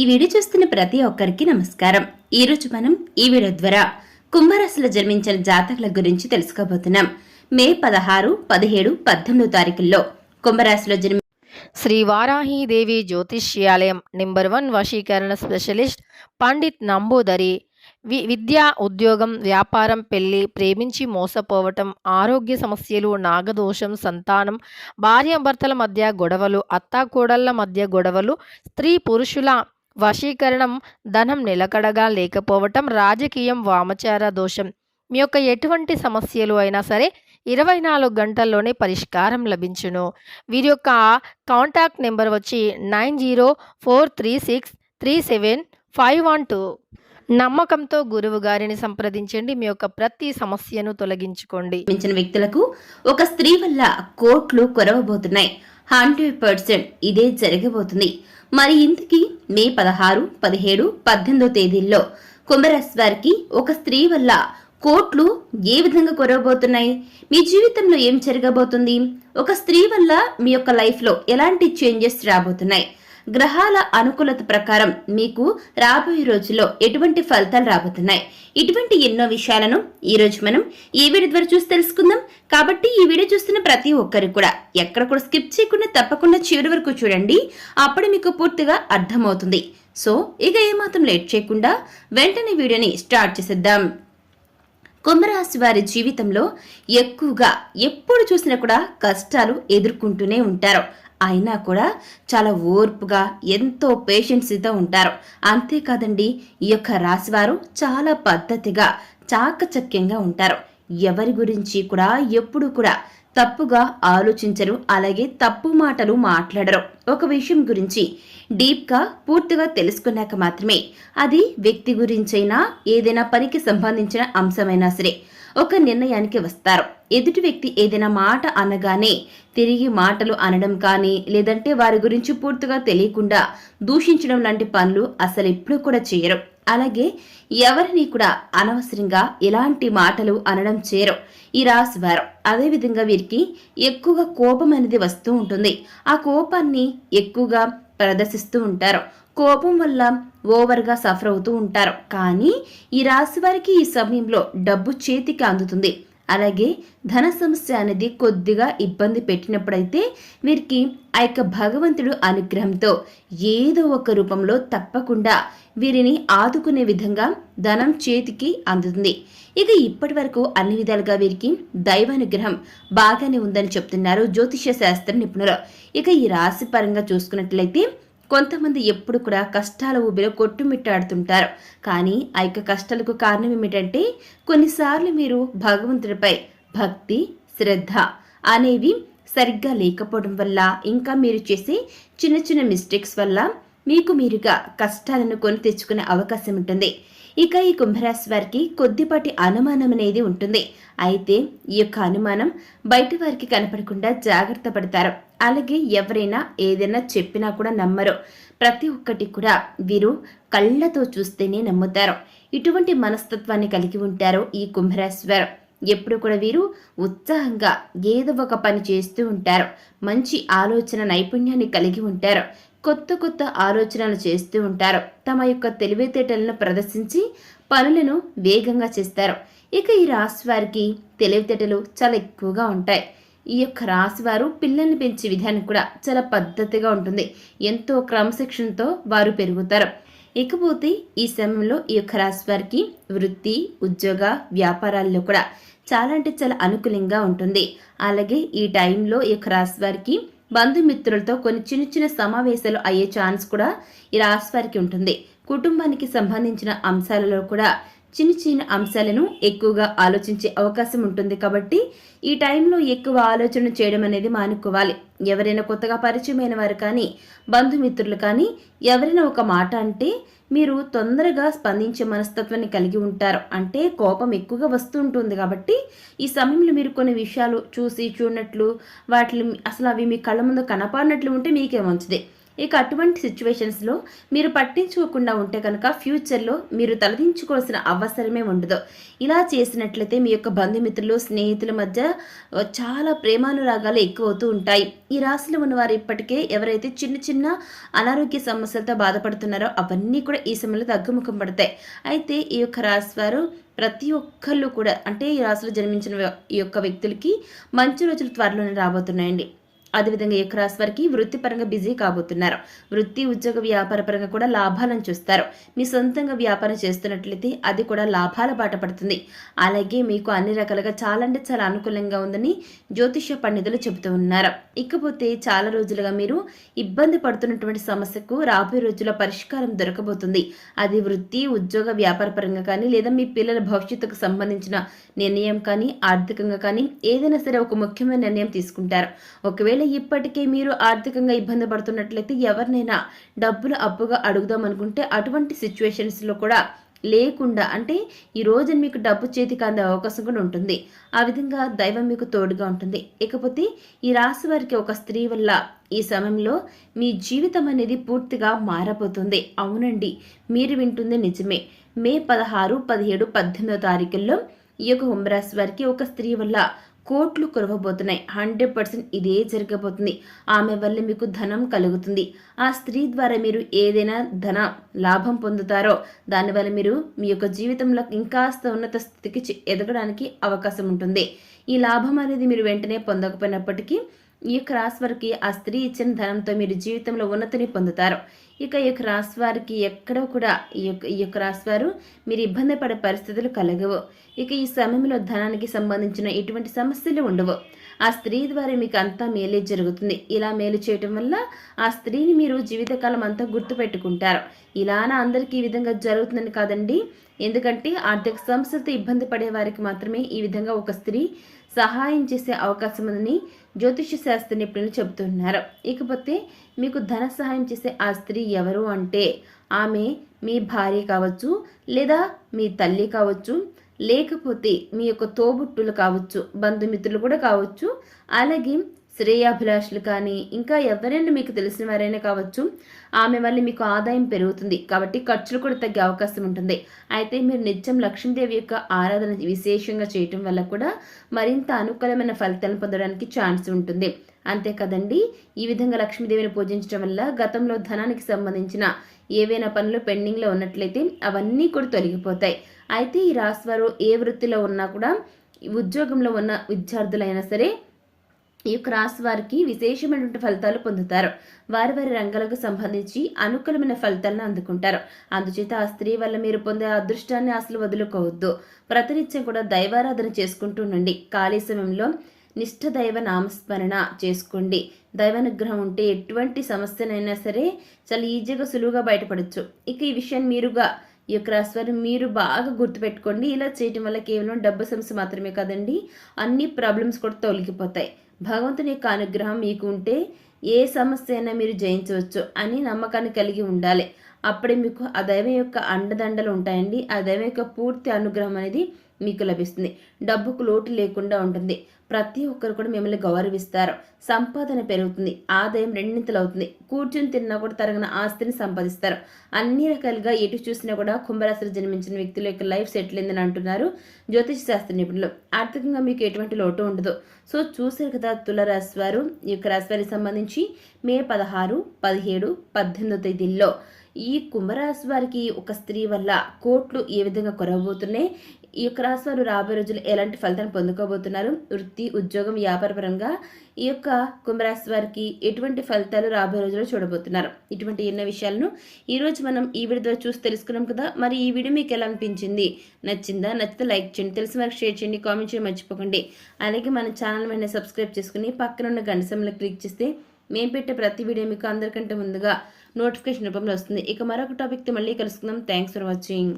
ఈ వీడియో చూస్తున్న ప్రతి ఒక్కరికి నమస్కారం. ఈ రోజు మనం ఈ వీడియో ద్వారా కుంభరాశిలో జన్మించిన జాతకుల గురించి తెలుసుకోబోతున్నాం. మే పదహారు పదిహేడు పద్దెనిమిదో తారీఖుల్లో కుంభరాశిలో జన్మి శ్రీ వారాహీదేవి జ్యోతిష్యాలయం నెంబర్ వన్ వశీకరణ స్పెషలిస్ట్ పండిత్ నంబూదరి వి విద్య ఉద్యోగం వ్యాపారం పెళ్ళి ప్రేమించి మోసపోవటం ఆరోగ్య సమస్యలు నాగదోషం సంతానం భార్యాభర్తల మధ్య గొడవలు అత్తాకోడళ్ళ మధ్య గొడవలు స్త్రీ పురుషుల వశీకరణం ధనం నిలకడగా లేకపోవటం రాజకీయం వామచార దోషం. మీ యొక్క ఎటువంటి సమస్యలు అయినా సరే ఇరవై నాలుగు గంటల్లోనే పరిష్కారం లభించును. వీరి యొక్క కాంటాక్ట్ నెంబర్ వచ్చి nine zero four three six three seven five one two. నమ్మకంతో గురువు గారిని సంప్రదించండి మీ యొక్క ప్రతి సమస్యను తొలగించుకోండి. వ్యక్తులకు ఒక స్త్రీ వల్ల కోట్లు కొరవబోతున్నాయి. హండ్రెడ్ పర్సెంట్ ఇదే జరగబోతుంది. మరి ఇంతకీ మే పదహారు పదిహేడు పద్దెనిమిదో తేదీల్లో కుంభరాశి వారికి ఒక స్త్రీ వల్ల కోట్లు ఏ విధంగా కొరవబోతున్నాయి? మీ జీవితంలో ఏం జరగబోతుంది? ఒక స్త్రీ వల్ల మీ యొక్క లైఫ్లో ఎలాంటి చేంజెస్ రాబోతున్నాయి? గ్రహాల అనుకూలత ప్రకారం మీకు రాబోయే రోజుల్లో ఎటువంటి ఫలితాలు రాబోతున్నాయి? ఇటువంటి ఎన్నో విషయాలను ఈ రోజు మనం ఈ వీడియో ద్వారా చూసి తెలుసుకుందాం. కాబట్టి ఈ వీడియో చూస్తున్న ప్రతి ఒక్కరు కూడా ఎక్కడ కూడా స్కిప్ చేయకుండా తప్పకుండా చివరి వరకు చూడండి. అప్పుడు మీకు పూర్తిగా అర్థమవుతుంది. సో ఇక ఏమాత్రం లేట్ చేయకుండా వెంటనే వీడియోని స్టార్ట్ చేసేద్దాం. కుంభరాశి వారి జీవితంలో ఎక్కువగా ఎప్పుడు చూసినా కూడా కష్టాలు ఎదుర్కొంటూనే ఉంటారు. అయినా కూడా చాలా ఓర్పుగా ఎంతో పేషెన్సీతో ఉంటారు. అంతేకాదండి ఈ యొక్క రాశివారు చాలా పద్ధతిగా చాకచక్యంగా ఉంటారు. ఎవరి గురించి కూడా ఎప్పుడు కూడా తప్పుగా ఆలోచించరు అలాగే తప్పు మాటలు మాట్లాడరు. ఒక విషయం గురించి డీప్గా పూర్తిగా తెలుసుకున్నాక మాత్రమే అది వ్యక్తి గురించైనా ఏదైనా పనికి సంబంధించిన అంశమైనా సరే ఒక నిర్ణయానికి వస్తారు. ఎదుటి వ్యక్తి ఏదైనా మాట అనగానే తిరిగి మాటలు అనడం కానీ లేదంటే వారి గురించి పూర్తిగా తెలియకుండా దూషించడం లాంటి పనులు అసలు ఎప్పుడూ కూడా చేయరు. అలాగే ఎవరిని కూడా అనవసరంగా ఎలాంటి మాటలు అనడం చేయరు ఈ రాశి వారు. అదేవిధంగా వీరికి ఎక్కువగా కోపం అనేది వస్తూ ఉంటుంది. ఆ కోపాన్ని ఎక్కువగా ప్రదర్శిస్తూ ఉంటారు. కోపం వల్ల ఓవర్గా సఫర్ అవుతూ ఉంటారు. కానీ ఈ రాశి వారికి ఈ సమయంలో డబ్బు చేతికి అందుతుంది. అలాగే ధన సమస్య అనేది కొద్దిగా ఇబ్బంది పెట్టినప్పుడైతే వీరికి ఆ యొక్క భగవంతుడు అనుగ్రహంతో ఏదో ఒక రూపంలో తప్పకుండా వీరిని ఆదుకునే విధంగా ధనం చేతికి అందుతుంది. ఇక ఇప్పటి వరకు అన్ని విధాలుగా వీరికి దైవానుగ్రహం బాగానే ఉందని చెప్తున్నారు జ్యోతిష్య శాస్త్ర నిపుణులు. ఇక ఈ రాశి పరంగా చూసుకున్నట్లయితే కొంతమంది ఎప్పుడు కూడా కష్టాల ఊబిలో కొట్టుమిట్టాడుతుంటారు. కానీ ఆ యొక్క కష్టాలకు కారణం ఏమిటంటే కొన్నిసార్లు మీరు భగవంతుడిపై భక్తి శ్రద్ధ అనేవి సరిగ్గా లేకపోవడం వల్ల ఇంకా మీరు చేసే చిన్న చిన్న మిస్టేక్స్ వల్ల మీకు మీరుగా కష్టాలను కొని తెచ్చుకునే అవకాశం ఉంటుంది. ఇక ఈ కుంభరాశి వారికి కొద్దిపాటి అనుమానం అనేది ఉంటుంది. అయితే ఈ యొక్క అనుమానం బయట వారికి కనపడకుండా జాగ్రత్త పడతారు. అలాగే ఎవరైనా ఏదైనా చెప్పినా కూడా నమ్మరు. ప్రతి ఒక్కటి కూడా వీరు కళ్ళతో చూస్తేనే నమ్ముతారు. ఇటువంటి మనస్తత్వాన్ని కలిగి ఉంటారు ఈ కుంభరాశి ఎప్పుడు కూడా వీరు ఉత్సాహంగా ఏదో ఒక పని చేస్తూ ఉంటారు. మంచి ఆలోచన నైపుణ్యాన్ని కలిగి ఉంటారు. కొత్త కొత్త ఆలోచనలు చేస్తూ ఉంటారు. తమ యొక్క తెలివితేటలను ప్రదర్శించి పనులను వేగంగా చేస్తారు. ఇక ఈ రాశి వారికి తెలివితేటలు చాలా ఎక్కువగా ఉంటాయి. ఈ యొక్క రాశి వారు పిల్లల్ని పెంచే విధానం కూడా చాలా పద్ధతిగా ఉంటుంది. ఎంతో క్రమశిక్షణతో వారు పెరుగుతారు. ఇకపోతే ఈ సమయంలో ఈ యొక్క రాశి వారికి వృత్తి ఉద్యోగ వ్యాపారాల్లో కూడా చాలా అంటే చాలా అనుకూలంగా ఉంటుంది. అలాగే ఈ టైంలో ఈ యొక్క రాశి వారికి బంధుమిత్రులతో కొన్ని చిన్న చిన్న సమావేశాలు అయ్యే ఛాన్స్ కూడా ఈ రాశి వారికి ఉంటుంది. కుటుంబానికి సంబంధించిన అంశాలలో కూడా చిన్న చిన్న అంశాలను ఎక్కువగా ఆలోచించే అవకాశం ఉంటుంది కాబట్టి ఈ టైంలో ఎక్కువ ఆలోచన చేయడం అనేది మానుకోవాలి. ఎవరైనా కొత్తగా పరిచయమైన వారు కానీ బంధుమిత్రులు కానీ ఎవరైనా ఒక మాట అంటే మీరు తొందరగా స్పందించే మనస్తత్వాన్ని కలిగి ఉంటారు. అంటే కోపం ఎక్కువగా వస్తూ ఉంటుంది కాబట్టి ఈ సమయంలో మీరు కొన్ని విషయాలు చూసి చూడనట్లు వాటిని అసలు అవి మీ కళ్ళ ముందు కనపడినట్లు ఉంటే మీకే మంచిది. ఇక అటువంటి సిచ్యువేషన్స్లో మీరు పట్టించుకోకుండా ఉంటే కనుక ఫ్యూచర్లో మీరు తలదించుకోవాల్సిన అవసరమే ఉండదు. ఇలా చేసినట్లయితే మీ యొక్క బంధుమిత్రులు స్నేహితుల మధ్య చాలా ప్రేమానురాగాలు ఎక్కువ అవుతూ ఉంటాయి. ఈ రాశిలో ఉన్నవారు ఇప్పటికే ఎవరైతే చిన్న చిన్న అనారోగ్య సమస్యలతో బాధపడుతున్నారో అవన్నీ కూడా ఈ సమయంలో తగ్గుముఖం పడతాయి. అయితే ఈ యొక్క రాశి వారు ప్రతి ఒక్కళ్ళు కూడా అంటే ఈ రాశిలో జన్మించిన ఈ యొక్క వ్యక్తులకి మంచి రోజులు త్వరలోనే రాబోతున్నాయండి. అదేవిధంగా ఈ యొక్క రాశి వారికి వృత్తిపరంగా బిజీ కాబోతున్నారు. వృత్తి ఉద్యోగ వ్యాపార పరంగా కూడా లాభాలను చూస్తారు. మీ సొంతంగా వ్యాపారం చేస్తున్నట్లయితే అది కూడా లాభాల బాట పడుతుంది. అలాగే మీకు అన్ని రకాలుగా చాలా అంటే చాలా అనుకూలంగా ఉందని జ్యోతిష్య పండితులు చెబుతూ ఉన్నారు. ఇకపోతే చాలా రోజులుగా మీరు ఇబ్బంది పడుతున్నటువంటి సమస్యకు రాబోయే రోజుల్లో పరిష్కారం దొరకబోతుంది. అది వృత్తి ఉద్యోగ వ్యాపార పరంగా కానీ లేదా మీ పిల్లల భవిష్యత్తుకు సంబంధించిన నిర్ణయం కానీ ఆర్థికంగా కానీ ఏదైనా సరే ఒక ముఖ్యమైన నిర్ణయం తీసుకుంటారు. ఒకవేళ ఇప్పటికే మీరు ఆర్థికంగా ఇబ్బంది పడుతున్నట్లయితే ఎవరినైనా డబ్బులు అప్పుగా అడుగుదాం అనుకుంటే అటువంటి సిచ్యువేషన్స్లో కూడా లేకుండా అంటే ఈ రోజు మీకు డబ్బు చేతికి అందే అవకాశం కూడా ఉంటుంది. ఆ విధంగా దైవం మీకు తోడుగా ఉంటుంది. ఇకపోతే ఈ రాశి వారికి ఒక స్త్రీ వల్ల ఈ సమయంలో మీ జీవితం అనేది పూర్తిగా మారబోతుంది. అవునండి మీరు వింటుంది నిజమే. మే పదహారు పదిహేడు పద్దెనిమిదో తారీఖుల్లో ఈ యొక్క కుంభరాశి వారికి ఒక స్త్రీ వల్ల కోట్లు కురవబోతున్నాయి. హండ్రెడ్ పర్సెంట్ ఇదే జరగబోతుంది. ఆమె వల్ల మీకు ధనం కలుగుతుంది. ఆ స్త్రీ ద్వారా మీరు ఏదైనా ధన లాభం పొందుతారో దానివల్ల మీరు మీ యొక్క జీవితంలో ఇంకాస్త ఉన్నత స్థితికి ఎదగడానికి అవకాశం ఉంటుంది. ఈ లాభం అనేది మీరు వెంటనే పొందకపోయినప్పటికీ ఈ యొక్క రాశి వారికి ఆ స్త్రీ ఇచ్చిన ధనంతో మీరు జీవితంలో ఉన్నతిని పొందుతారు. ఇక ఈ యొక్క రాశి వారికి ఎక్కడో కూడా ఈ యొక్క ఈ యొక్క రాశి వారు మీరు ఇబ్బంది పడే పరిస్థితులు కలగవు. ఇక ఈ సమయంలో ధనానికి సంబంధించిన ఎటువంటి సమస్యలు ఉండవు. ఆ స్త్రీ ద్వారా మీకు అంతా మేలే జరుగుతుంది. ఇలా మేలు చేయటం వల్ల ఆ స్త్రీని మీరు జీవితకాలం అంతా గుర్తుపెట్టుకుంటారు. ఇలానా అందరికీ ఈ విధంగా జరుగుతుందని కాదండి. ఎందుకంటే ఆర్థిక సమస్యలతో ఇబ్బంది పడే వారికి మాత్రమే ఈ విధంగా ఒక స్త్రీ సహాయం చేసే అవకాశం ఉందని జ్యోతిష శాస్త్ర నిపుణులు చెబుతున్నారు. ఇకపోతే మీకు ధన సహాయం చేసే ఆ స్త్రీ ఎవరు అంటే ఆమె మీ భార్య కావచ్చు లేదా మీ తల్లి కావచ్చు లేకపోతే మీ యొక్క తోబుట్టులు కావచ్చు బంధుమిత్రులు కూడా కావచ్చు అలాగే శ్రేయాభిలాషులు కానీ ఇంకా ఎవరైనా మీకు తెలిసిన వారైనా కావచ్చు ఆమె వల్ల మీకు ఆదాయం పెరుగుతుంది. కాబట్టి ఖర్చులు కూడా తగ్గే అవకాశం ఉంటుంది. అయితే మీరు నిత్యం లక్ష్మీదేవి యొక్క ఆరాధన విశేషంగా చేయటం వల్ల కూడా మరింత అనుకూలమైన ఫలితాలను పొందడానికి ఛాన్స్ ఉంటుంది. అంతే కదండి? ఈ విధంగా లక్ష్మీదేవిని పూజించడం వల్ల గతంలో ధనానికి సంబంధించిన ఏవైనా పనులు పెండింగ్లో ఉన్నట్లయితే అవన్నీ కూడా తొలగిపోతాయి. అయితే ఈ రాశివారు ఏ వృత్తిలో ఉన్నా కూడా ఉద్యోగంలో ఉన్న విద్యార్థులైనా సరే ఈ యొక్క రాశి వారికి విశేషమైనటువంటి ఫలితాలు పొందుతారు. వారి వారి రంగాలకు సంబంధించి అనుకూలమైన ఫలితాలను అందుకుంటారు. అందుచేత ఆ స్త్రీ వల్ల మీరు పొందే అదృష్టాన్ని అసలు వదులుకోవద్దు. ప్రతినిత్యం కూడా దైవారాధన చేసుకుంటూ ఉండండి. ఖాళీ సమయంలో నిష్ఠ దైవ నామస్మరణ చేసుకోండి. దైవానుగ్రహం ఉంటే ఎటువంటి సమస్యనైనా సరే చాలా ఈజీగా సులువుగా బయటపడచ్చు. ఇక ఈ విషయాన్ని మీరుగా ఈ యొక్క రాశివారు మీరు బాగా గుర్తుపెట్టుకోండి. ఇలా చేయటం వల్ల కేవలం డబ్బు సమస్య మాత్రమే కాదండి అన్ని ప్రాబ్లమ్స్ కూడా తొలగిపోతాయి. భగవంతుని యొక్క అనుగ్రహం మీకు ఉంటే ఏ సమస్య అయినా మీరు జయించవచ్చు అని నమ్మకాన్ని కలిగి ఉండాలి. అప్పుడే మీకు ఆ దైవం యొక్క అండదండలు ఉంటాయండి. ఆ దైవం యొక్క పూర్తి అనుగ్రహం అనేది మీకు లభిస్తుంది. డబ్బుకు లోటు లేకుండా ఉంటుంది. ప్రతి ఒక్కరు కూడా మిమ్మల్ని గౌరవిస్తారు. సంపాదన పెరుగుతుంది. ఆదాయం రెండింతలు అవుతుంది కూర్చుని తిన్నా కూడా తరగిన ఆస్తిని సంపాదిస్తారు. అన్ని రకాలుగా ఎటు చూసినా కూడా కుంభరాశిలో జన్మించిన వ్యక్తుల యొక్క లైఫ్ సెటిల్ అయిందని అంటున్నారు జ్యోతిష శాస్త్ర నిపుణులు. ఆర్థికంగా మీకు ఎటువంటి లోటు ఉండదు. సో చూసారు కదా తులరాశి వారు. ఈ యొక్క రాశి వారికి సంబంధించి మే పదహారు పదిహేడు పద్దెనిమిదో తేదీల్లో ఈ కుంభరాశి వారికి ఒక స్త్రీ వల్ల కోట్లు ఏ విధంగా కొరవబోతున్నాయి? ఈ యొక్క రాశి వారు రాబోయే రోజులు ఎలాంటి ఫలితాన్ని పొందుకోబోతున్నారు? వృత్తి ఉద్యోగం వ్యాపారపరంగా ఈ యొక్క కుంభరాశి వారికి ఎటువంటి ఫలితాలు రాబోయే రోజుల్లో చూడబోతున్నారు? ఇటువంటి ఎన్నో విషయాలను ఈరోజు మనం ఈ వీడియో ద్వారా చూసి తెలుసుకున్నాం కదా? మరి ఈ వీడియో మీకు ఎలా అనిపించింది? నచ్చిందా? నచ్చితే లైక్ చేయండి తెలిసిన వారికి షేర్ చేయండి కామెంట్ చేయడం మర్చిపోకండి. అలాగే మన ఛానల్ వెంటనే సబ్స్క్రైబ్ చేసుకుని పక్కన ఉన్న గంట క్లిక్ చేస్తే మేము పెట్టే ప్రతి వీడియో మీకు అందరికంటే ముందుగా నోటిఫికేషన్ రూపంలో వస్తుంది. ఇక మరొక టాపిక్తో మళ్ళీ కలుసుకుందాం. Thanks for watching.